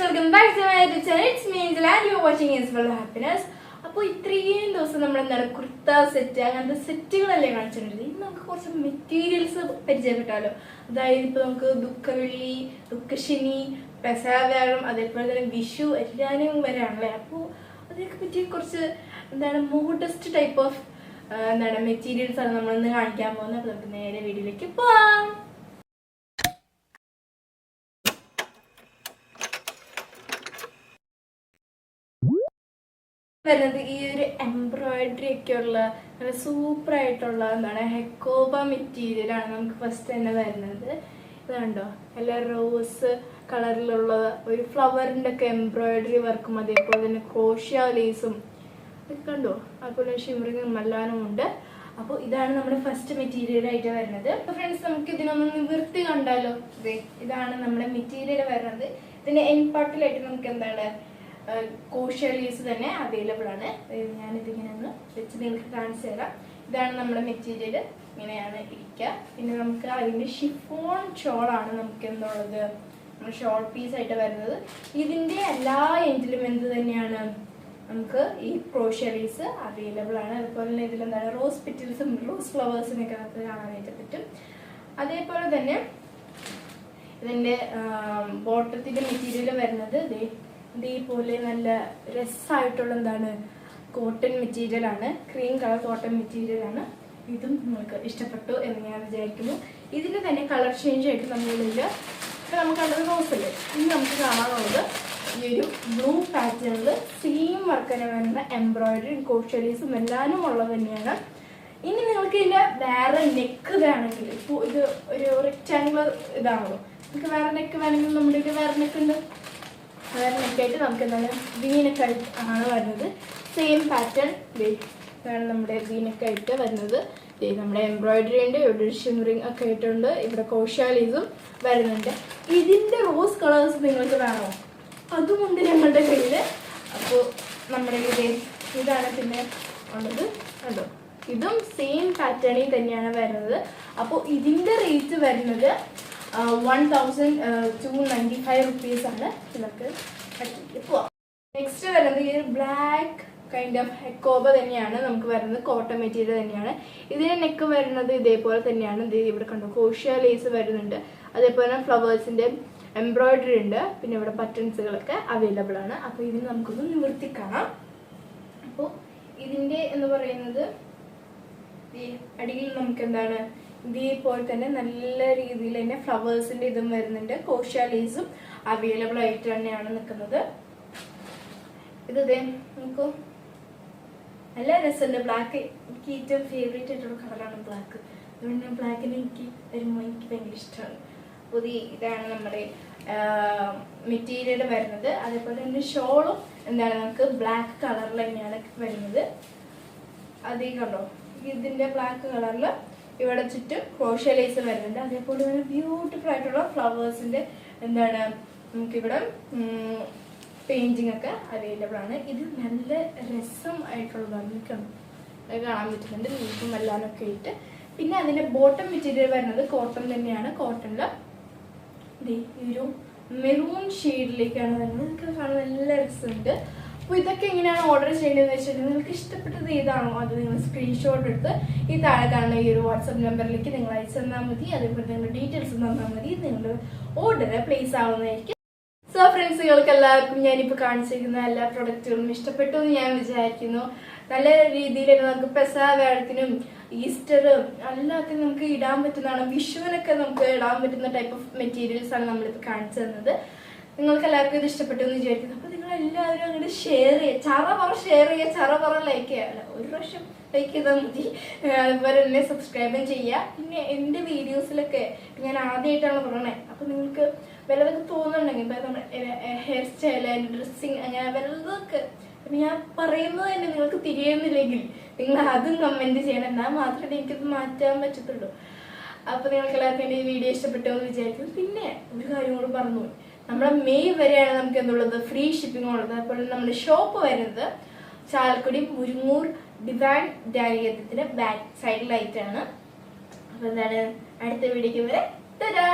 Welcome back to my YouTube channel it's means and you watching is well happiness അപ്പോൾ ഇത്രയും ദിവസം നമ്മൾ എന്താണ് കുർത്ത സെറ്റ് അങ്ങനത്തെ സെറ്റുകളല്ലേ കാണിച്ചിട്ടുണ്ട് ഇനി നമുക്ക് കുറച്ച് മെറ്റീരിയൽസ് പരിചയപ്പെട്ടാലോ. അതായത് ഇപ്പോൾ നമുക്ക് ദുഃഖവെള്ളി ദുഃഖശനി പെസാവ്യാഴം അതേപോലെ തന്നെ വിഷു എല്ലാവരും വരാണല്ലേ? അപ്പോൾ അതിനൊക്കെ പറ്റി കുറച്ച് എന്താണ് മോഡസ്റ്റ് ടൈപ്പ് ഓഫ് എന്താണ് മെറ്റീരിയൽസ് ആണ് നമ്മളിന്ന് കാണിക്കാൻ പോകുന്നത്. അപ്പോൾ നമുക്ക് നേരെ വീഡിയോയിലേക്ക് പോവാം. വരുന്നത് ഈ ഒരു എംബ്രോയിഡറി ഒക്കെ ഉള്ള നല്ല സൂപ്പർ ആയിട്ടുള്ള എന്താണ് ഹെക്കോബ മെറ്റീരിയൽ ആണ് നമുക്ക് ഫസ്റ്റ് തന്നെ വരുന്നത്. ഇതാണ്ടോ നല്ല റോസ് കളറിലുള്ള ഒരു ഫ്ലവറിന്റെ ഒക്കെ എംബ്രോയിഡറി വർക്കും അതേപോലെ തന്നെ ക്രോഷ്യ ലേസും ഇതൊക്കെ കണ്ടോ? അതുപോലെ ഷിമറിങ് മല്ലാനും ഉണ്ട്. അപ്പോൾ ഇതാണ് നമ്മുടെ ഫസ്റ്റ് മെറ്റീരിയൽ ആയിട്ട് വരുന്നത്. ഫ്രണ്ട്സ് നമുക്ക് ഇതിനൊന്ന് നിവൃത്തി കണ്ടാലോ? ഇതേ ഇതാണ് നമ്മുടെ മെറ്റീരിയൽ വരുന്നത്. ഇതിന്റെ എൻ പാർട്ടിലായിട്ട് നമുക്ക് എന്താണ് കോഷ്യലീസ് തന്നെ അവൈലബിൾ ആണ്. ഞാനിതിങ്ങനെ ഒന്ന് വെച്ച് നിങ്ങൾക്ക് കാണിച്ചു തരാം. ഇതാണ് നമ്മുടെ മെറ്റീരിയൽ ഇങ്ങനെയാണ് ഇരിക്കുക പിന്നെ നമുക്ക് അതിന്റെ ഷിഫോൺ ഷോളാണ് നമുക്ക് എന്തുള്ളത് നമ്മുടെ ഷോൾ പീസ് ആയിട്ട് വരുന്നത്. ഇതിന്റെ എല്ലാ എൻഡിലും എന്ത് തന്നെയാണ്? നമുക്ക് ഈ ക്രോഷ്യറീസ് അവൈലബിൾ ആണ്. അതുപോലെ തന്നെ ഇതിലെന്താണ്? റോസ് പെറ്റിൽസും റോസ് ഫ്ലവേഴ്സിനൊക്കെ നമുക്ക് കാണാനായിട്ട് പറ്റും. അതേപോലെ തന്നെ ഇതിന്റെ ബോട്ടത്തിന്റെ മെറ്റീരിയൽ വരുന്നത് ഇതേപോലെ നല്ല രസമായിട്ടുള്ള എന്താണ് കോട്ടൺ മെറ്റീരിയൽ ആണ്. ക്രീം കളർ കോട്ടൺ മെറ്റീരിയൽ ആണ്. ഇതും നിങ്ങൾക്ക് ഇഷ്ടപ്പെട്ടു എന്ന് ഞാൻ വിചാരിക്കുന്നു. ഇതിന് തന്നെ കളർ ചേഞ്ച് ആയിട്ട് നമ്മളിൽ ഇപ്പം നമുക്ക് കണ്ടത് റോസല്ലേ ഇനി നമുക്ക് കാണാനുള്ളത് ഈ ഒരു ബ്ലൂ പാറ്റേണിൽ സെയിം വർക്ക് തന്നെ വരുന്ന എംബ്രോയിഡറി കോഷ്യലീസും എല്ലാവരും ഉള്ളത് തന്നെയാണ്. ഇനി നിങ്ങൾക്ക് ഇതിന്റെ വേറെ നെക്ക് വേണമെങ്കിൽ ഇപ്പോൾ ഇത് ഒരു റെക്റ്റാങ്കുലർ ഇതാണല്ലോ. നിങ്ങൾക്ക് വേറെ നെക്ക് വേണമെങ്കിൽ നമ്മുടെ ഇത് വേറെ നെക്ക് ഉണ്ട്. വേറെ നെക്കായിട്ട് നമുക്ക് എന്താണ് വീനൊക്കെ ആണ് വരുന്നത്. സെയിം പാറ്റേൺ ഇതാണ് നമ്മുടെ വീനൊക്കെ വരുന്നത്. നമ്മുടെ എംബ്രോയിഡറി ഉണ്ട് ഇവിടെ ഷിമറിങ് ഒക്കെ ആയിട്ടുണ്ട്. ഇവിടെ കോശാലീസും വരുന്നുണ്ട്. ഇതിന്റെ റോസ് കളേഴ്സ് നിങ്ങൾക്ക് വേണോ? അതുമുണ്ട് ഞങ്ങളുടെ കയ്യിൽ അപ്പോൾ നമ്മുടെ ഇത് ഇതാണ് പിന്നെ ഉള്ളത്. കണ്ടോ? ഇതും സെയിം പാറ്റേണിൽ തന്നെയാണ് വരുന്നത്. അപ്പോൾ ഇതിന്റെ റേറ്റ് വരുന്നത് one thousand two ninety five rupees ആണ് നമുക്ക് നെക്സ്റ്റ് വരുന്നത് ഈ ബ്ലാക്ക് കൈൻഡ് ഓഫ് ഹെക്കോബ തന്നെയാണ് നമുക്ക് വരുന്നത്. കോട്ടൺ മെറ്റീരിയൽ തന്നെയാണ്. ഇതിന് നെക്ക് വരുന്നത് ഇതേപോലെ തന്നെയാണ്. ഇത് ഇവിടെ കണ്ടു കോഷ്യ ലേസ് വരുന്നുണ്ട്. അതേപോലെ തന്നെ ഫ്ലവേഴ്സിന്റെ എംബ്രോയിഡറി ഉണ്ട്. പിന്നെ ഇവിടെ ബട്ടൺസുകളൊക്കെ അവൈലബിൾ ആണ്. അപ്പോൾ ഇതിന് നമുക്കൊന്ന് നിവർത്തി കാണാം. അപ്പോൾ ഇതിന്റെ എന്ന് പറയുന്നത് അടിയിൽ നമുക്ക് എന്താണ് ഇതേപോലെ തന്നെ നല്ല രീതിയിൽ തന്നെ ഫ്ലവേഴ്സിന്റെ ഇതും വരുന്നുണ്ട്. കോഷ്യാലീസും അവൈലബിൾ ആയിട്ട് തന്നെയാണ് നിൽക്കുന്നത്. ഇത് ഇതേ നമുക്ക് നല്ല രസമുണ്ട്. ബ്ലാക്ക് എനിക്ക് ഏറ്റവും ഫേവറേറ്റ് ആയിട്ടുള്ള കളറാണ് ബ്ലാക്ക് അതുകൊണ്ട് ബ്ലാക്കിന് എനിക്ക് വരുമ്പോൾ എനിക്ക് ഭയങ്കര ഇഷ്ടമാണ്. പുതിയ ഇതാണ് നമ്മുടെ മെറ്റീരിയൽ വരുന്നത്. അതേപോലെ തന്നെ ഷോളും എന്താണ് നമുക്ക് ബ്ലാക്ക് കളറിൽ തന്നെയാണ് വരുന്നത്. അതേ കണ്ടോ? ഇതിന്റെ ബ്ലാക്ക് കളറിൽ ഇവിടെ ചുറ്റും ക്രോഷ്യലൈസ് വരുന്നുണ്ട്. അതേപോലെ തന്നെ ബ്യൂട്ടിഫുൾ ആയിട്ടുള്ള ഫ്ലവേഴ്സിന്റെ എന്താണ് നമുക്കിവിടെ പെയിന്റിംഗ് ഒക്കെ അവൈലബിൾ ആണ്. ഇത് നല്ല രസം ആയിട്ടുള്ളതാണ് നിൽക്കണം കാണാൻ പറ്റുന്നുണ്ട്. ലീഫും എല്ലാമൊക്കെ ഇട്ട്. പിന്നെ അതിന്റെ ബോട്ടം മെറ്റീരിയൽ വരുന്നത് കോട്ടൺ തന്നെയാണ്. കോട്ടണിൽ ഈ ഒരു മെറൂൺ ഷെയ്ഡിലേക്കാണ് വരുന്നത്. നിങ്ങൾക്ക് കാണാൻ നല്ല രസമുണ്ട്. അപ്പോൾ ഇതൊക്കെ എങ്ങനെയാണ് ഓർഡർ ചെയ്യേണ്ടതെന്ന് വെച്ചാൽ നിങ്ങൾക്ക് ഇഷ്ടപ്പെട്ടത് ഏതാണോ അത് നിങ്ങൾ സ്ക്രീൻഷോട്ട് എടുത്ത് ഈ താഴെ കാണുന്ന ഈ ഒരു വാട്സപ്പ് നമ്പറിലേക്ക് നിങ്ങൾ അയച്ചു തന്നാൽ മതി. അതേപോലെ നിങ്ങളുടെ ഡീറ്റെയിൽസ് തന്നാൽ മതി. നിങ്ങളുടെ ഓർഡർ പ്ലേസ് ആവുന്നതായിരിക്കും. സോ ഫ്രണ്ട്സുകൾക്ക് എല്ലാവർക്കും ഞാനിപ്പോൾ കാണിച്ചിരിക്കുന്ന എല്ലാ പ്രൊഡക്റ്റുകളും ഇഷ്ടപ്പെട്ടു എന്ന് ഞാൻ വിചാരിക്കുന്നു. നല്ല രീതിയിൽ നമുക്ക് പെസാവേഴത്തിനും ഈസ്റ്റർ എല്ലാത്തിനും നമുക്ക് ഇടാൻ പറ്റുന്നതാണ്. വിഷുവിനൊക്കെ നമുക്ക് ഇടാൻ പറ്റുന്ന ടൈപ്പ് ഓഫ് മെറ്റീരിയൽസ് ആണ് നമ്മളിപ്പോൾ കാണിച്ചു തന്നത്. നിങ്ങൾക്ക് എല്ലാവർക്കും ഇത് ഇഷ്ടപ്പെട്ടു എന്ന് വിചാരിക്കുന്നു. അപ്പോൾ നിങ്ങൾ എല്ലാവരും അങ്ങോട്ട് ഷെയർ ചെയ്യുക ചറ പറ ഷെയർ ചെയ്യുക ചറ പറ ലൈക്ക് ചെയ്യുക ഒരു പ്രാവശ്യം ലൈക്ക് ചെയ്താൽ മതി. അതുപോലെ തന്നെ സബ്സ്ക്രൈബും ചെയ്യുക പിന്നെ എന്റെ വീഡിയോസിലൊക്കെ ഞാൻ ആദ്യമായിട്ടാണ് പറയണേ അപ്പോൾ നിങ്ങൾക്ക് വല്ലതൊക്കെ തോന്നുന്നുണ്ടെങ്കിൽ ഇപ്പം നമ്മുടെ ഹെയർ സ്റ്റൈൽ ഡ്രസ്സിങ് അങ്ങനെ വല്ലതൊക്കെ. ഞാൻ പറയുന്നത് തന്നെ നിങ്ങൾക്ക് തിരിയുന്നില്ലെങ്കിൽ നിങ്ങൾ അതും കമന്റ് ചെയ്യണം. എന്നാൽ മാത്രമേ എനിക്കത് മാറ്റാൻ പറ്റത്തുള്ളൂ. അപ്പോൾ നിങ്ങൾക്ക് എല്ലാവർക്കും എന്റെ ഈ വീഡിയോ ഇഷ്ടപ്പെട്ടു എന്ന് വിചാരിക്കുന്നു. പിന്നെ ഒരു കാര്യം കൂടി പറഞ്ഞു. നമ്മുടെ മെയ് വരെയാണ് നമുക്ക് എന്തുള്ളത് ഫ്രീ ഷിപ്പിംഗ് ഉള്ളത്. അതുപോലെ നമ്മുടെ ഷോപ്പ് വരുന്നത് ചാലക്കുടി മുരുങ്ങൂർ ഡിവാൻ ഡാരിയത്തിന്റെ ബാക്ക് സൈഡിലായിട്ടാണ് അപ്പൊ എന്താണ്? അടുത്ത വീഡിയോക്ക് വരെ. തരാ